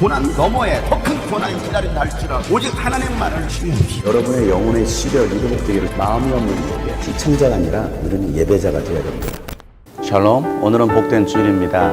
고난 너머에 더 큰 고난이 기다린다 할지라도 오직 하나님만을 신뢰하시 여러분의 영혼의 시력이 회복되기를 마음이 없는 이에게 시청자가 아니라 우리는 예배자가 되어야 됩니다. 샬롬. 오늘은 복된 주일입니다.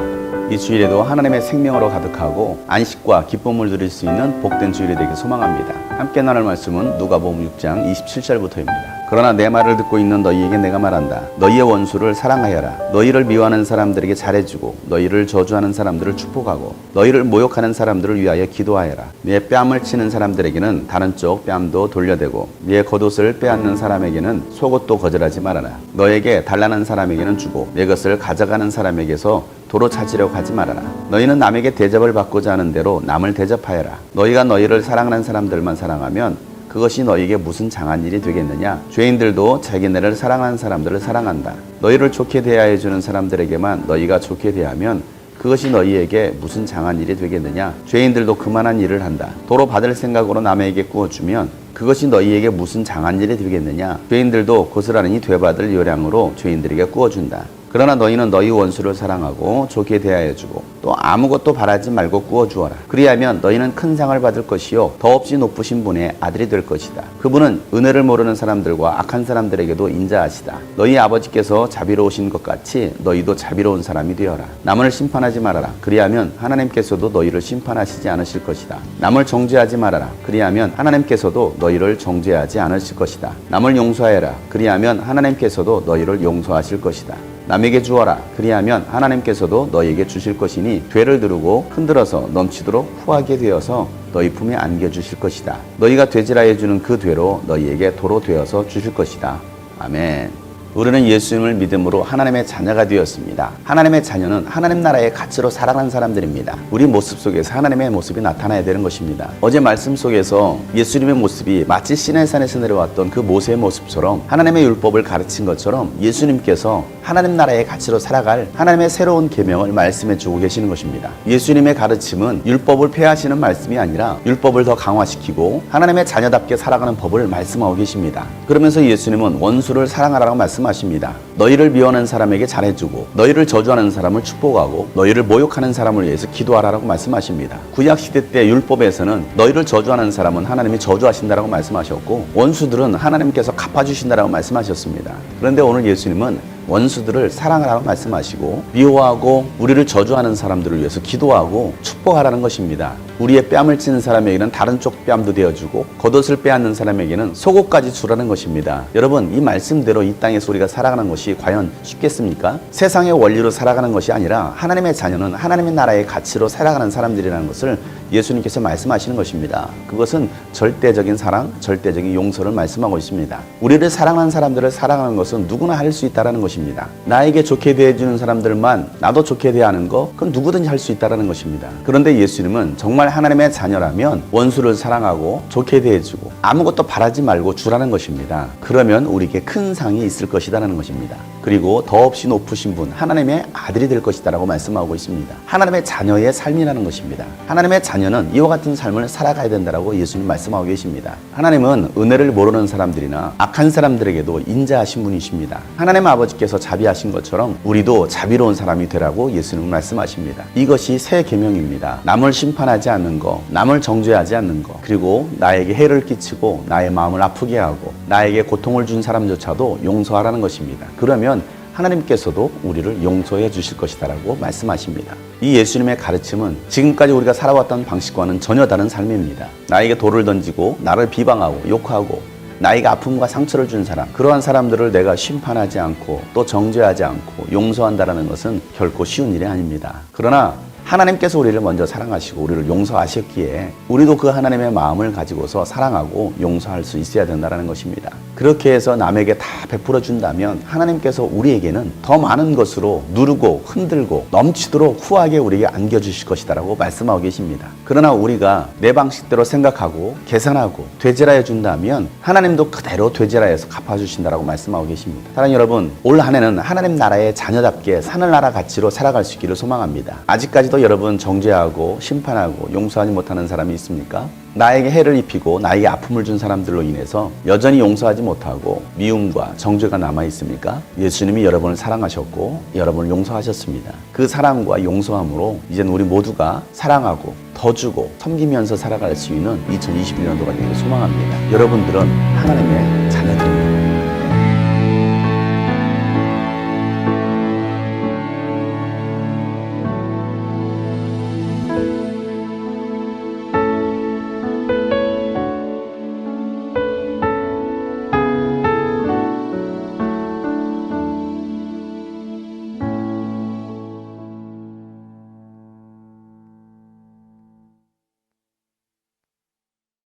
이 주일에도 하나님의 생명으로 가득하고 안식과 기쁨을 누릴 수 있는 복된 주일이 되길 소망합니다. 함께 나눌 말씀은 누가복음 6장 27절부터입니다 그러나 내 말을 듣고 있는 너희에게 내가 말한다 너희의 원수를 사랑하여라 너희를 미워하는 사람들에게 잘해주고 너희를 저주하는 사람들을 축복하고 너희를 모욕하는 사람들을 위하여 기도하여라 네 뺨을 치는 사람들에게는 다른 쪽 뺨도 돌려대고 네 겉옷을 빼앗는 사람에게는 속옷도 거절하지 말아라 너에게 달라는 사람에게는 주고 내 것을 가져가는 사람에게서 도로 찾으려고 하지 말아라. 너희는 남에게 대접을 받고자 하는 대로 남을 대접하여라. 너희가 너희를 사랑하는 사람들만 사랑하면 그것이 너희에게 무슨 장한 일이 되겠느냐? 죄인들도 자기네를 사랑하는 사람들을 사랑한다. 너희를 좋게 대하여 주는 사람들에게만 너희가 좋게 대하면 그것이 너희에게 무슨 장한 일이 되겠느냐? 죄인들도 그만한 일을 한다. 도로 받을 생각으로 남에게 구워주면 그것이 너희에게 무슨 장한 일이 되겠느냐? 죄인들도 고스란히 되받을 요량으로 죄인들에게 구워준다. 그러나 너희는 너희 원수를 사랑하고 좋게 대하여 주고 또 아무것도 바라지 말고 구워 주어라. 그리하면 너희는 큰 상을 받을 것이요 더없이 높으신 분의 아들이 될 것이다. 그분은 은혜를 모르는 사람들과 악한 사람들에게도 인자하시다. 너희 아버지께서 자비로우신 것 같이 너희도 자비로운 사람이 되어라. 남을 심판하지 말아라. 그리하면 하나님께서도 너희를 심판하시지 않으실 것이다. 남을 정죄하지 말아라. 그리하면 하나님께서도 너희를 정죄하지 않으실 것이다. 남을 용서하여라. 그리하면 하나님께서도 너희를 용서하실 것이다. 남에게 주어라. 그리하면 하나님께서도 너희에게 주실 것이니 죄를 두르고 흔들어서 넘치도록 후하게 되어서 너희 품에 안겨 주실 것이다. 너희가 되지라 해 주는 그 죄로 너희에게 도로 되어서 주실 것이다. 아멘. 우리는 예수님을 믿음으로 하나님의 자녀가 되었습니다. 하나님의 자녀는 하나님 나라의 가치로 살아가는 사람들입니다. 우리 모습 속에서 하나님의 모습이 나타나야 되는 것입니다. 어제 말씀 속에서 예수님의 모습이 마치 시내산에서 내려왔던 그 모세의 모습처럼 하나님의 율법을 가르친 것처럼 예수님께서 하나님 나라의 가치로 살아갈 하나님의 새로운 계명을 말씀해 주고 계시는 것입니다. 예수님의 가르침은 율법을 폐하시는 말씀이 아니라 율법을 더 강화시키고 하나님의 자녀답게 살아가는 법을 말씀하고 계십니다. 그러면서 예수님은 원수를 사랑하라고 말씀 하십니다. 너희를 미워하는 사람에게 잘해주고 너희를 저주하는 사람을 축복하고 너희를 모욕하는 사람을 위해서 기도하라고 말씀하십니다. 구약 시대 때 율법에서는 너희를 저주하는 사람은 하나님이 저주하신다라고 말씀하셨고 원수들은 하나님께서 갚아주신다라고 말씀하셨습니다. 그런데 오늘 예수님은 원수들을 사랑하라고 말씀하시고 미워하고 우리를 저주하는 사람들을 위해서 기도하고 축복하라는 것입니다. 우리의 뺨을 치는 사람에게는 다른 쪽 뺨도 되어주고 겉옷을 빼앗는 사람에게는 속옷까지 주라는 것입니다. 여러분 이 말씀대로 이 땅에서 우리가 살아가는 것이 과연 쉽겠습니까? 세상의 원리로 살아가는 것이 아니라 하나님의 자녀는 하나님의 나라의 가치로 살아가는 사람들이라는 것을 예수님께서 말씀하시는 것입니다. 그것은 절대적인 사랑, 절대적인 용서를 말씀하고 있습니다. 우리를 사랑하는 사람들을 사랑하는 것은 누구나 할 수 있다는 것입니다. 나에게 좋게 대해주는 사람들만 나도 좋게 대하는 거, 그건 누구든지 할 수 있다는 것입니다. 그런데 예수님은 정말 하나님의 자녀라면 원수를 사랑하고 좋게 대해주고 아무것도 바라지 말고 주라는 것입니다. 그러면 우리에게 큰 상이 있을 것이다라는 것입니다. 그리고 더없이 높으신 분, 하나님의 아들이 될 것이다라고 말씀하고 있습니다. 하나님의 자녀의 삶이라는 것입니다. 하나님의 자녀는 이와 같은 삶을 살아가야 된다라고 예수님 말씀하고 계십니다. 하나님은 은혜를 모르는 사람들이나 악한 사람들에게도 인자하신 분이십니다. 하나님 아버지께서 자비하신 것처럼 우리도 자비로운 사람이 되라고 예수님은 말씀하십니다. 이것이 새 계명입니다. 남을 심판하지 않는 거, 남을 정죄하지 않는 거, 그리고 나에게 해를 끼치고 나의 마음을 아프게 하고 나에게 고통을 준 사람조차도 용서하라는 것입니다. 그러면 하나님께서도 우리를 용서해 주실 것이다라고 말씀하십니다. 이 예수님의 가르침은 지금까지 우리가 살아왔던 방식과는 전혀 다른 삶입니다. 나에게 돌을 던지고 나를 비방하고 욕하고 나에게 아픔과 상처를 준 사람, 그러한 사람들을 내가 심판하지 않고 또 정죄하지 않고 용서한다라는 것은 결코 쉬운 일이 아닙니다. 그러나 하나님께서 우리를 먼저 사랑하시고 우리를 용서하셨기에 우리도 그 하나님의 마음을 가지고서 사랑하고 용서할 수 있어야 된다는 것입니다. 그렇게 해서 남에게 다 베풀어 준다면 하나님께서 우리에게는 더 많은 것으로 누르고 흔들고 넘치도록 후하게 우리에게 안겨 주실 것이다라고 말씀하고 계십니다. 그러나 우리가 내 방식대로 생각하고 계산하고 되지라해 준다면 하나님도 그대로 되지라해서 갚아 주신다라고 말씀하고 계십니다. 사랑하는 여러분, 올 한 해는 하나님 나라의 자녀답게 사늘나라 가치로 살아갈 수 있기를 소망합니다. 아직까지도 하나도 여러분 정죄하고 심판하고 용서하지 못하는 사람이 있습니까? 나에게 해를 입히고 나에게 아픔을 준 사람들로 인해서 여전히 용서하지 못하고 미움과 정죄가 남아 있습니까? 예수님이 여러분을 사랑하셨고 여러분을 용서하셨습니다. 그 사랑과 용서함으로 이제는 우리 모두가 사랑하고 더 주고 섬기면서 살아갈 수 있는 2021년도가 되기를 소망합니다. 여러분들은 하나님의 자녀들입니다.